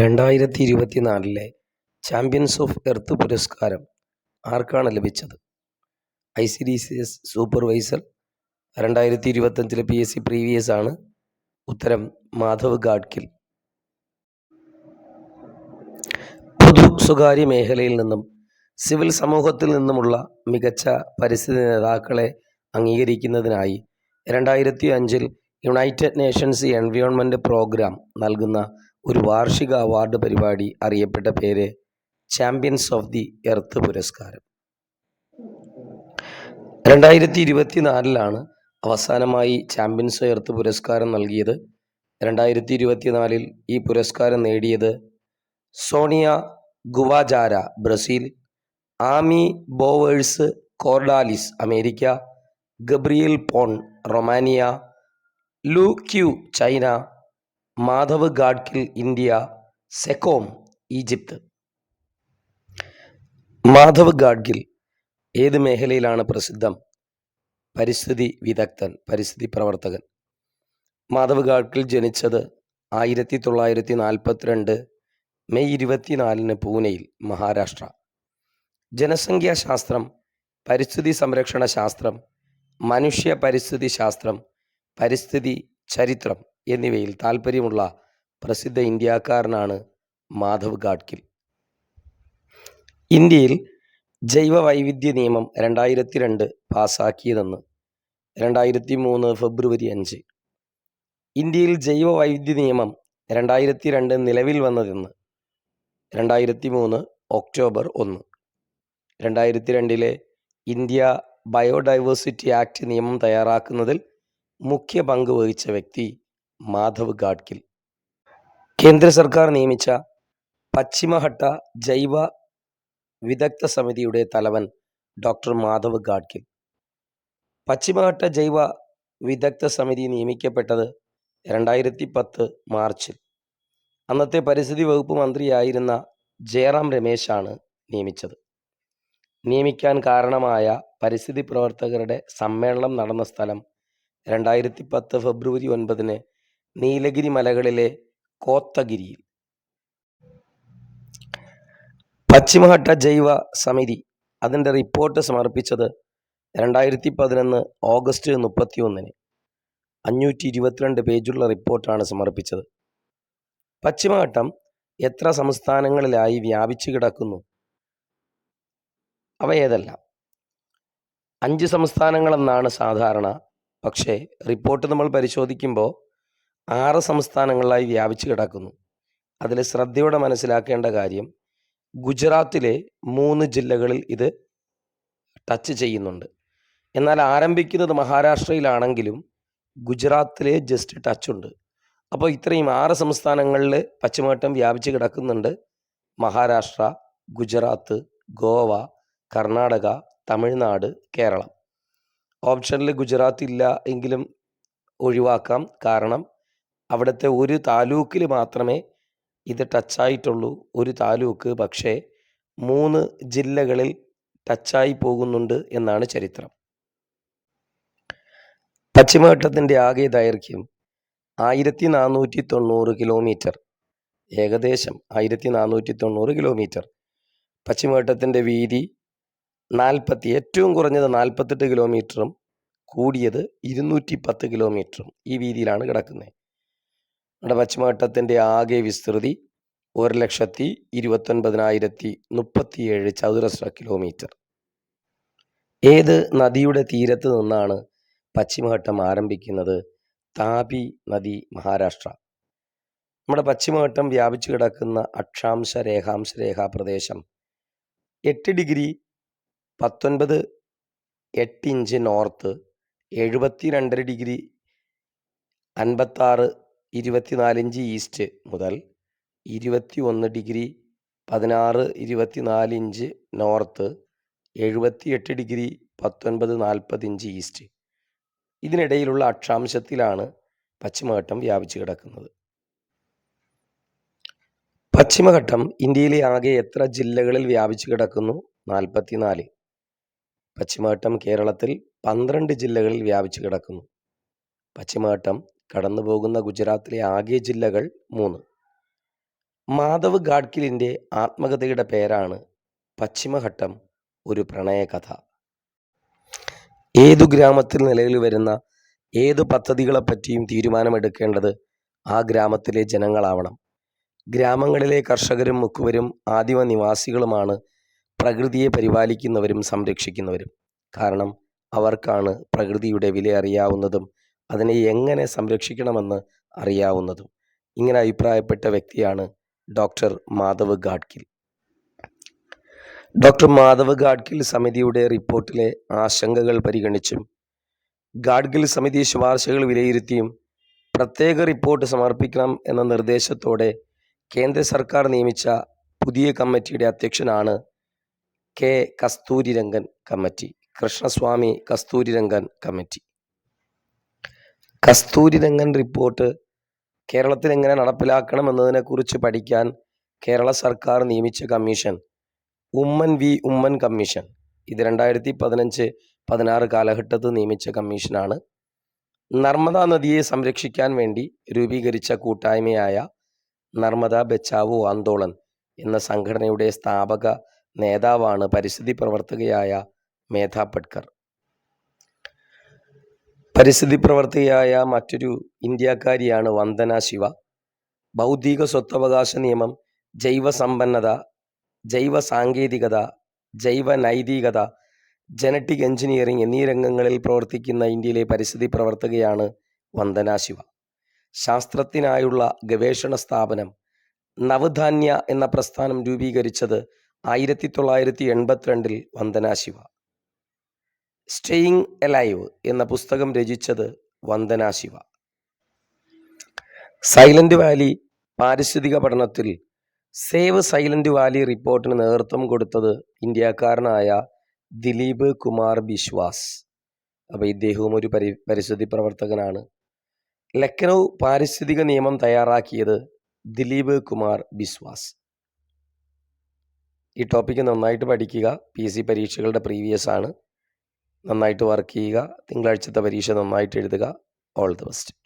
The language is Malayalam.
രണ്ടായിരത്തി ഇരുപത്തിനാലിലെ ചാമ്പ്യൻസ് ഓഫ് എർത്ത് പുരസ്കാരം ആർക്കാണ് ലഭിച്ചത്? I C D C S supervisor രണ്ടായിരത്തി ഇരുപത്തഞ്ചിലെ പി എസ് സി പ്രീവിയസ് ആണ് ഉത്തരം മാധവ് ഗാഡ്കിൽ പൊതു സ്വകാര്യ മേഖലയിൽ നിന്നും സിവിൽ സമൂഹത്തിൽ നിന്നുമുള്ള മികച്ച പരിസ്ഥിതി നേതാക്കളെ അംഗീകരിക്കുന്നതിനായി രണ്ടായിരത്തി അഞ്ചിൽ യുണൈറ്റഡ് നേഷൻസ് എൻവയോൺമെന്റ് പ്രോഗ്രാം നൽകുന്ന ഒരു വാർഷിക അവാർഡ് പരിപാടി അറിയപ്പെട്ട പേര് ചാമ്പ്യൻസ് ഓഫ് ദി എർത്ത് പുരസ്കാരം. രണ്ടായിരത്തി ഇരുപത്തിനാലിലാണ് അവസാനമായി ചാമ്പ്യൻസ് ഓഫ് എർത്ത് പുരസ്കാരം നൽകിയത്. രണ്ടായിരത്തി ഇരുപത്തിനാലിൽ ഈ പുരസ്കാരം നേടിയത് Sonia Guajajara Brazil. Amy Bowers Cordalis America. Gabriel Paun Romania. Lu Qi China. Madhav Gadgil India Sekem Egypt. Madhav Gadgil ഏത് മേഖലയിലാണ് പ്രസിദ്ധം? പരിസ്ഥിതി വിദഗ്ധൻ പരിസ്ഥിതി പ്രവർത്തകൻ. മാധവ് ഗാഡ്ഗിൽ ജനിച്ചത് ആയിരത്തി തൊള്ളായിരത്തി നാൽപ്പത്തിരണ്ട് മെയ് ഇരുപത്തിനാലിന് പൂനെയിൽ മഹാരാഷ്ട്ര. ജനസംഖ്യാശാസ്ത്രം പരിസ്ഥിതി സംരക്ഷണ ശാസ്ത്രം മനുഷ്യ പരിസ്ഥിതി ശാസ്ത്രം പരിസ്ഥിതി ചരിത്രം. എന്നിവയിൽ താൽപ്പര്യമുള്ള പ്രസിദ്ധ ഇന്ത്യക്കാരനാണ് മാധവ് ഗാഡ്ഗിൽ. ഇന്ത്യയിൽ ജൈവ വൈവിധ്യ നിയമം രണ്ടായിരത്തി രണ്ട് പാസാക്കിയതെന്ന് രണ്ടായിരത്തി മൂന്ന് ഫെബ്രുവരി അഞ്ച്. ഇന്ത്യയിൽ ജൈവ വൈവിധ്യ നിയമം രണ്ടായിരത്തി രണ്ട് നിലവിൽ വന്നതെന്ന് രണ്ടായിരത്തി മൂന്ന് ഒക്ടോബർ ഒന്ന്. രണ്ടായിരത്തി രണ്ടിലെ ഇന്ത്യ ബയോഡൈവേഴ്സിറ്റി ആക്ട് നിയമം തയ്യാറാക്കുന്നതിൽ മുഖ്യ പങ്ക് വഹിച്ച വ്യക്തി മാധവ് ഗാഡ്ഗിൽ. കേന്ദ്ര സർക്കാർ നിയമിച്ച പശ്ചിമഘട്ട ജൈവ വിദഗ്ധ സമിതിയുടെ തലവൻ ഡോക്ടർ മാധവ് ഗാഡ്ഗിൽ. പശ്ചിമഘട്ട ജൈവ വിദഗ്ധ സമിതി നിയമിക്കപ്പെട്ടത് രണ്ടായിരത്തി പത്ത് മാർച്ചിൽ. അന്നത്തെ പരിസ്ഥിതി വകുപ്പ് മന്ത്രിയായിരുന്ന ജയറാം രമേശാണ് നിയമിച്ചത്. നിയമിക്കാൻ കാരണമായ പരിസ്ഥിതി പ്രവർത്തകരുടെ സമ്മേളനം നടന്ന സ്ഥലം രണ്ടായിരത്തി പത്ത് ഫെബ്രുവരി ഒൻപതിന് നീലഗിരി മലകളിലെ കോത്തഗിരിയിൽ. പശ്ചിമഘട്ട ജൈവ സമിതി അതിന്റെ റിപ്പോർട്ട് സമർപ്പിച്ചത് രണ്ടായിരത്തി പതിനൊന്ന് ഓഗസ്റ്റ് മുപ്പത്തി ഒന്നിന് അഞ്ഞൂറ്റി ഇരുപത്തിരണ്ട് പേജുള്ള റിപ്പോർട്ടാണ് സമർപ്പിച്ചത്. പശ്ചിമഘട്ടം എത്ര സംസ്ഥാനങ്ങളിലായി വ്യാപിച്ചു കിടക്കുന്നു? അവ ഏതെല്ലാം? അഞ്ച് സംസ്ഥാനങ്ങളെന്നാണ് സാധാരണ. പക്ഷേ റിപ്പോർട്ട് നമ്മൾ പരിശോധിക്കുമ്പോൾ ആറ് സംസ്ഥാനങ്ങളിലായി വ്യാപിച്ചു കിടക്കുന്നു. അതിൽ ശ്രദ്ധയോടെ മനസ്സിലാക്കേണ്ട കാര്യം ഗുജറാത്തിലെ മൂന്ന് ജില്ലകളിൽ ഇത് ടച്ച് ചെയ്യുന്നുണ്ട്. എന്നാൽ ആരംഭിക്കുന്നത് മഹാരാഷ്ട്രയിലാണെങ്കിലും ഗുജറാത്തിലെ ജസ്റ്റ് ടച്ച് ഉണ്ട്. അപ്പോൾ ഇത്രയും ആറ് സംസ്ഥാനങ്ങളിൽ പശ്ചിമഘട്ടം വ്യാപിച്ച് കിടക്കുന്നുണ്ട്. മഹാരാഷ്ട്ര ഗുജറാത്ത് ഗോവ കർണാടക തമിഴ്നാട് കേരളം. ഓപ്ഷനിൽ ഗുജറാത്ത് ഇല്ല എങ്കിലും ഒഴിവാക്കാം. കാരണം അവിടുത്തെ ഒരു താലൂക്കിൽ മാത്രമേ ഇത് ടച്ചായിട്ടുള്ളൂ. ഒരു താലൂക്ക് പക്ഷേ മൂന്ന് ജില്ലകളിൽ ടച്ചായി പോകുന്നുണ്ട് എന്നാണ് ചരിത്രം. പശ്ചിമഘട്ടത്തിന്റെ ആകെ ദൈർഘ്യം ആയിരത്തി നാനൂറ്റി തൊണ്ണൂറ് കിലോമീറ്റർ. ഏകദേശം ആയിരത്തി നാനൂറ്റി തൊണ്ണൂറ് കിലോമീറ്റർ. പശ്ചിമഘട്ടത്തിന്റെ വീതി നാൽപ്പത്തി ഏറ്റവും കുറഞ്ഞത് നാൽപ്പത്തെട്ട് കിലോമീറ്ററും കൂടിയത് ഇരുന്നൂറ്റി പത്ത് കിലോമീറ്ററും ഈ വീതിയിലാണ് കിടക്കുന്നത്. നമ്മുടെ പശ്ചിമഘട്ടത്തിന്റെ ആകെ വിസ്തൃതി ഒരു ലക്ഷത്തി ഇരുപത്തൊൻപതിനായിരത്തി മുപ്പത്തിയേഴ് ചതുരശ്ര കിലോമീറ്റർ ഏത് നദിയുടെ തീരത്ത് നിന്നാണ് പശ്ചിമഘട്ടം ആരംഭിക്കുന്നത്? താപി നദി മഹാരാഷ്ട്ര. നമ്മുടെ പശ്ചിമഘട്ടം വ്യാപിച്ചു കിടക്കുന്ന അക്ഷാംശ രേഖാംശ രേഖാ പ്രദേശം എട്ട് ഡിഗ്രി പത്തൊൻപത് എട്ട് ഇഞ്ച് നോർത്ത് എഴുപത്തി രണ്ടര ഡിഗ്രി അൻപത്താറ് ഇരുപത്തിനാല് ഇഞ്ച് ഈസ്റ്റ് മുതൽ ഇരുപത്തി ഒന്ന് ഡിഗ്രി പതിനാറ് ഇരുപത്തിനാല് ഇഞ്ച് നോർത്ത് എഴുപത്തി എട്ട് ഡിഗ്രി പത്തൊൻപത് നാൽപ്പത് ഇഞ്ച് ഈസ്റ്റ്. ഇതിനിടയിലുള്ള അക്ഷാംശത്തിലാണ് പശ്ചിമഘട്ടം വ്യാപിച്ചു കിടക്കുന്നത്. പശ്ചിമഘട്ടം ഇന്ത്യയിലെ ആകെ എത്ര ജില്ലകളിൽ വ്യാപിച്ചു കിടക്കുന്നു? നാൽപ്പത്തിനാല്. പശ്ചിമഘട്ടം കേരളത്തിൽ പന്ത്രണ്ട് ജില്ലകളിൽ വ്യാപിച്ചു കിടക്കുന്നു. പശ്ചിമഘട്ടം കടന്നു പോകുന്ന ഗുജറാത്തിലെ ആകെ ജില്ലകൾ മൂന്ന്. മാധവ് ഗാഡ്ഗിലിന്റെ ആത്മകഥയുടെ പേരാണ് പശ്ചിമഘട്ടം ഒരു പ്രണയകഥ. ഏതു ഗ്രാമത്തിൽ നിലവിൽ വരുന്ന ഏതു പദ്ധതികളെപ്പറ്റിയും തീരുമാനമെടുക്കേണ്ടത് ആ ഗ്രാമത്തിലെ ജനങ്ങളാവണം. ഗ്രാമങ്ങളിലെ കർഷകരും മുക്കുവരും ആദിമ നിവാസികളുമാണ് പ്രകൃതിയെ പരിപാലിക്കുന്നവരും സംരക്ഷിക്കുന്നവരും. കാരണം അവർക്കാണ് പ്രകൃതിയുടെ വില അറിയാവുന്നതും അതിനെ എങ്ങനെ സംരക്ഷിക്കണമെന്ന് അറിയാവുന്നതും ഇങ്ങനെ അഭിപ്രായപ്പെട്ട വ്യക്തിയാണ് ഡോക്ടർ മാധവ് ഗാഡ്കിൽ ഡോക്ടർ മാധവ് ഗാഡ്ഗിൽ സമിതിയുടെ റിപ്പോർട്ടിലെ ആശങ്കകൾ പരിഗണിച്ചും ഗാഡ്ഗിൽ സമിതി ശുപാർശകൾ വിലയിരുത്തിയും പ്രത്യേക റിപ്പോർട്ട് സമർപ്പിക്കണം എന്ന നിർദ്ദേശത്തോടെ കേന്ദ്ര സർക്കാർ നിയമിച്ച പുതിയ കമ്മിറ്റിയുടെ അധ്യക്ഷനാണ് K Kasturirangan committee Krishnaswamy Kasturirangan committee. Kasturirangan report. കേരളത്തിൽ എങ്ങനെ നടപ്പിലാക്കണം എന്നതിനെക്കുറിച്ച് പഠിക്കാൻ കേരള സർക്കാർ നിയമിച്ച commission. Oommen V Oommen commission. ഇത് രണ്ടായിരത്തി പതിനഞ്ച് പതിനാറ് കാലഘട്ടത്തിൽ നിയമിച്ച കമ്മീഷനാണ്. നർമ്മദ നദിയെ സംരക്ഷിക്കാൻ വേണ്ടി രൂപീകരിച്ച കൂട്ടായ്മയായ നർമ്മദ ബച്ചാവോ ആന്തോളൻ എന്ന സംഘടനയുടെ സ്ഥാപക നേതാവാണ് പരിസ്ഥിതി പ്രവർത്തകയായ മേധാ പട്കർ. പരിസ്ഥിതി പ്രവർത്തകയായ മറ്റൊരു ഇന്ത്യക്കാരിയാണ് വന്ദന ശിവ. ബൗദ്ധിക സ്വത്തവകാശ നിയമം ജൈവ സമ്പന്നത ജൈവ സാങ്കേതികത ജൈവ നൈതികത ജനറ്റിക് എഞ്ചിനീയറിംഗ് എന്നീ രംഗങ്ങളിൽ പ്രവർത്തിക്കുന്ന ഇന്ത്യയിലെ പരിസ്ഥിതി പ്രവർത്തകയാണ് വന്ദന ശിവ. ശാസ്ത്രത്തിനായുള്ള ഗവേഷണ സ്ഥാപനം നവധാന്യ എന്ന പ്രസ്ഥാനം രൂപീകരിച്ചത് ആയിരത്തി തൊള്ളായിരത്തി എൺപത്തിരണ്ടിൽ വന്ദന ശിവ. സ്റ്റേയിങ് എലൈവ് എന്ന പുസ്തകം രചിച്ചത് വന്ദന ശിവ. സൈലന്റ് വാലി പാരിസ്ഥിതിക പഠനത്തിൽ സേവ് സൈലന്റ് വാലി റിപ്പോർട്ടിന് നേതൃത്വം കൊടുത്തത് ഇന്ത്യക്കാരനായ ദിലീപ് കുമാർ ബിശ്വാസ്. അപ്പോൾ ഇദ്ദേഹവും ഒരു പരി പരിസ്ഥിതി പ്രവർത്തകനാണ്. ലക്നൗ പാരിസ്ഥിതിക നിയമം തയ്യാറാക്കിയത് ദിലീപ് കുമാർ ബിശ്വാസ്. ഈ ടോപ്പിക്ക് നന്നായിട്ട് പഠിക്കുക. പി എസ് സി പരീക്ഷകളുടെ പ്രീവിയസ് ആണ്. നന്നായിട്ട് വർക്ക് ചെയ്യുക തിങ്കളാഴ്ചത്തെ പരീക്ഷ നന്നായിട്ട് എഴുതുക. All the best